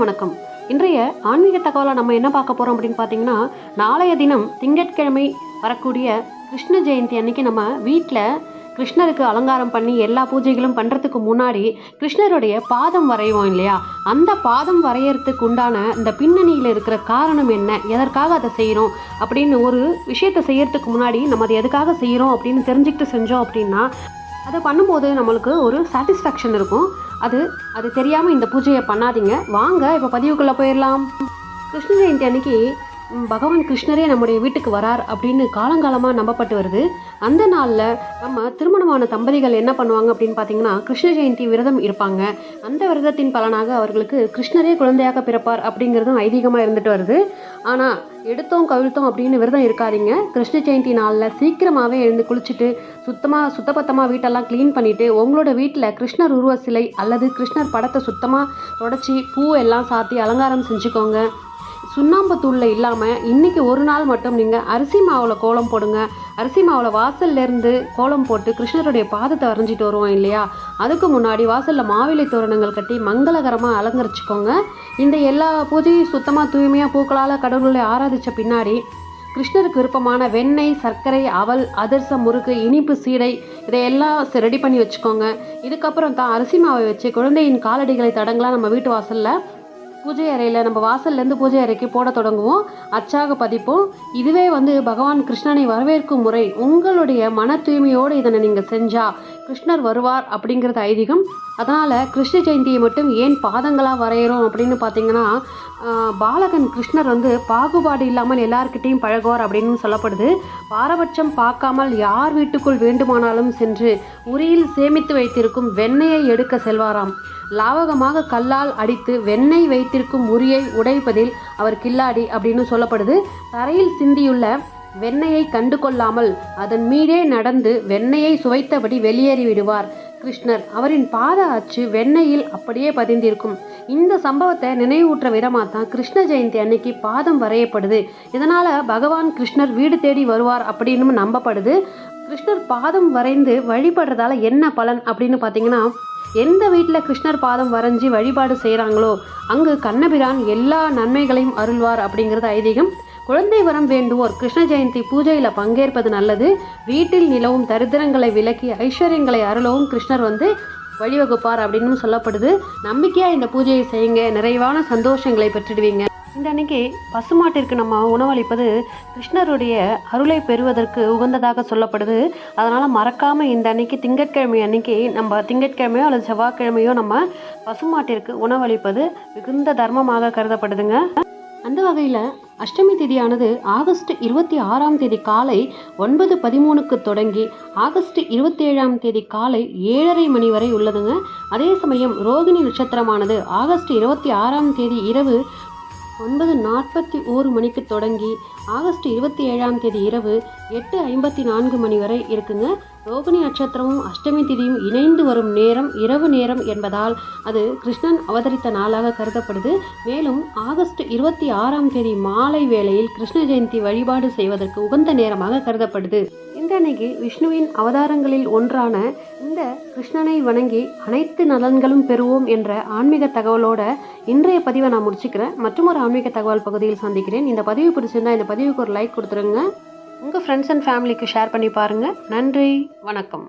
அனைவருக்கும் வணக்கம். இன்றைய ஆன்மீக தகவலை நம்ம என்ன பார்க்க போகிறோம் அப்படின்னு பார்த்தீங்கன்னா நாளைய தினம் திங்கட்கிழமை வரக்கூடிய கிருஷ்ண ஜெயந்தி அன்னைக்கு நம்ம வீட்டில் கிருஷ்ணருக்கு அலங்காரம் பண்ணி எல்லா பூஜைகளும் பண்ணுறதுக்கு முன்னாடி கிருஷ்ணருடைய பாதம் வரைவோம் இல்லையா? அந்த பாதம் வரையறதுக்கு உண்டான இந்த பின்னணியில் இருக்கிற காரணம் என்ன? எதற்காக அதை செய்கிறோம் அப்படின்னு ஒரு விஷயத்தை செய்யறதுக்கு முன்னாடி நம்ம அதை எதுக்காக செய்கிறோம் அப்படின்னு தெரிஞ்சுக்கிட்டு செஞ்சோம் அப்படின்னா அதை பண்ணும்போது நம்மளுக்கு ஒரு சாட்டிஸ்ஃபேக்ஷன் இருக்கும். அது அது தெரியாமல் இந்த பூஜையை பண்ணாதீங்க. வாங்க இப்போ பதிவுக்குள்ளே போயிடலாம் கிருஷ்ண ஜெயந்தி அன்னைக்கு பகவான் கிருஷ்ணரே நம்முடைய வீட்டுக்கு வரார் அப்படின்னு காலங்காலமாக நம்பப்பட்டு வருது. அந்த நாளில் நம்ம திருமணமான தம்பதிகள் என்ன பண்ணுவாங்க அப்படின்னு பார்த்தீங்கன்னா கிருஷ்ண ஜெயந்தி விரதம் இருப்பாங்க. அந்த விரதத்தின் பலனாக அவர்களுக்கு கிருஷ்ணரே குழந்தையாக பிறப்பார் அப்படிங்கிறதும் ஐதீகமாக இருந்துட்டு வருது. ஆனால் எடுத்தோம் கவிழ்த்தோம் அப்படின்னு விரதம் இருக்காதீங்க. கிருஷ்ண ஜெயந்தி நாளில் சீக்கிரமாகவே எழுந்து குளிச்சுட்டு சுத்தமாக சுத்தபத்தமாக வீட்டெல்லாம் க்ளீன் பண்ணிவிட்டு உங்களோட வீட்டில் கிருஷ்ணர் உருவ சிலை அல்லது கிருஷ்ணர் படத்தை சுத்தமாக தொடச்சி பூ எல்லாம் சாத்தி அலங்காரம் செஞ்சுக்கோங்க. சுண்ணாம்பு தூளில் இல்லாமல் இன்றைக்கி ஒரு நாள் மட்டும் நீங்கள் அரிசி மாவில் கோலம் போடுங்க. அரிசி மாவில் வாசல்லேருந்து கோலம் போட்டு கிருஷ்ணருடைய பாதத்தை வரைஞ்சிட்டு வருவோம் இல்லையா? அதுக்கு முன்னாடி வாசலில் மாவிலை தோரணங்கள் கட்டி மங்களகரமாக அலங்கரிச்சுக்கோங்க. இந்த எல்லா பூஜையும் சுத்தமாக தூய்மையாக பூக்களால் கடவுளை ஆராதித்த பின்னாடி கிருஷ்ணருக்கு விருப்பமான வெண்ணெய் சர்க்கரை அவல் அதிரசம் முறுக்கு இனிப்பு சீடை இதையெல்லாம் ரெடி பண்ணி வச்சுக்கோங்க. இதுக்கப்புறம் தான் அரிசி மாவை வச்சு குழந்தையின் காலடிகளை தடங்கலாம் நம்ம வீட்டு வாசலில் பூஜை அறையில் நம்ம வாசல்லேருந்து பூஜை அறைக்கு போட தொடங்குவோம். அச்சாக பதிப்போம். இதுவே வந்து பகவான் கிருஷ்ணனை வரவேற்கும் முறை. உங்களுடைய மன தூய்மையோடு இதனை நீங்கள் செஞ்சால் கிருஷ்ணர் வருவார் அப்படிங்கிறது ஐதீகம். அதனால் கிருஷ்ண ஜெயந்தியை மட்டும் ஏன் பாதங்களாக வரைகிறோம் அப்படின்னு பார்த்தீங்கன்னா பாலகன் கிருஷ்ணர் வந்து பாகுபாடு இல்லாமல் எல்லார்கிட்டேயும் பழகுவார் அப்படின்னு சொல்லப்படுது. பாரபட்சம் பார்க்காமல் யார் வீட்டுக்குள் வேண்டுமானாலும் சென்று உரியில் சேமித்து வைத்திருக்கும் வெண்ணெயை எடுக்க செல்வாராம். லாவகமாக கல்லால் அடித்து வெண்ணெய் வைத்திருக்கும் உரியை உடைப்பதில் அவர் கில்லாடி அப்படின்னு சொல்லப்படுது. தரையில் சிந்தியுள்ள வெண்ணெயை கண்டு கொள்ளாமல் அதன் மீதே நடந்து வெண்ணெயை சுவைத்தபடி வெளியேறி விடுவார். கிருஷ்ணர் அவரின் பாத அச்சு வெண்ணெயில் அப்படியே பதிந்திருக்கும். இந்த சம்பவத்தை நினைவூற்ற விதமாக தான் கிருஷ்ண ஜெயந்தி அன்னைக்கு பாதம் வரையப்படுது. இதனால பகவான் கிருஷ்ணர் வீடு தேடி வருவார் அப்படின்னு நம்பப்படுது. கிருஷ்ணர் பாதம் வரைந்து வழிபடுறதால என்ன பலன் அப்படின்னு பார்த்தீங்கன்னா எந்த வீட்டில் கிருஷ்ணர் பாதம் வரைஞ்சி வழிபாடு செய்கிறாங்களோ அங்கு கண்ணபிரான் எல்லா நன்மைகளையும் அருள்வார் அப்படிங்கிறது ஐதீகம். குழந்தை வரம் வேண்டுவோர் கிருஷ்ண ஜெயந்தி பூஜையில் பங்கேற்பது நல்லது. வீட்டில் நிலவும் தரித்திரங்களை விலக்கி ஐஸ்வர்யங்களை அருளவும் கிருஷ்ணர் வந்து வழிவகுப்பார் அப்படின்னு சொல்லப்படுது. நம்பிக்கையாக இந்த பூஜையை செய்யுங்க. நிறைவான சந்தோஷங்களை பெற்றுடுவீங்க. இந்த அன்னைக்கு பசுமாட்டிற்கு நம்ம உணவளிப்பது கிருஷ்ணருடைய அருளை பெறுவதற்கு உகந்ததாக சொல்லப்படுது. அதனால் மறக்காமல் இந்த அன்னைக்கு திங்கட்கிழமை அன்னைக்கு நம்ம திங்கட்கிழமையோ அல்லது செவ்வாய்க்கிழமையோ நம்ம பசுமாட்டிற்கு உணவளிப்பது மிகுந்த தர்மமாக கருதப்படுதுங்க. அந்த வகையில் அஷ்டமி திதியானது ஆகஸ்ட் இருபத்தி ஆறாம் தேதி காலை ஒன்பது பதிமூணுக்கு தொடங்கி ஆகஸ்ட் இருபத்தி ஏழாம் தேதி காலை ஏழரை மணி வரை உள்ளதுங்க. அதே சமயம் ரோகிணி நட்சத்திரமானது ஆகஸ்ட் இருபத்தி ஆறாம் தேதி இரவு ஒன்பது நாற்பத்தி ஓரு மணிக்கு தொடங்கி ஆகஸ்ட் இருபத்தி ஏழாம் தேதி இரவு எட்டு ஐம்பத்தி நான்கு மணி வரை இருக்குங்க. ரோகிணி நட்சத்திரமும் அஷ்டமி திதியும் இணைந்து வரும் நேரம் இரவு நேரம் என்பதால் அது கிருஷ்ணன் அவதரித்த நாளாக கருதப்படுது. மேலும் ஆகஸ்ட் இருபத்தி ஆறாம் தேதி மாலை வேளையில் கிருஷ்ண ஜெயந்தி வழிபாடு செய்வதற்கு உகந்த நேரமாக கருதப்படுது. இந்த விஷ்ணுவின் அவதாரங்களில் ஒன்றான இந்த கிருஷ்ணனை வணங்கி அனைத்து நலன்களும் பெறுவோம் என்ற ஆன்மீக தகவலோட இன்றைய பதிவை நான் முடிச்சுக்கிறேன். மற்றும் ஒரு ஆன்மீக தகவல் பகுதியில் சந்திக்கிறேன். இந்த பதிவு பிடிச்சிருந்தா இந்த பதிவுக்கு ஒரு லைக் கொடுத்துருங்க. உங்கள் ஃப்ரெண்ட்ஸ் அண்ட் ஃபேமிலிக்கு ஷேர் பண்ணி பாருங்கள் நன்றி. வணக்கம்.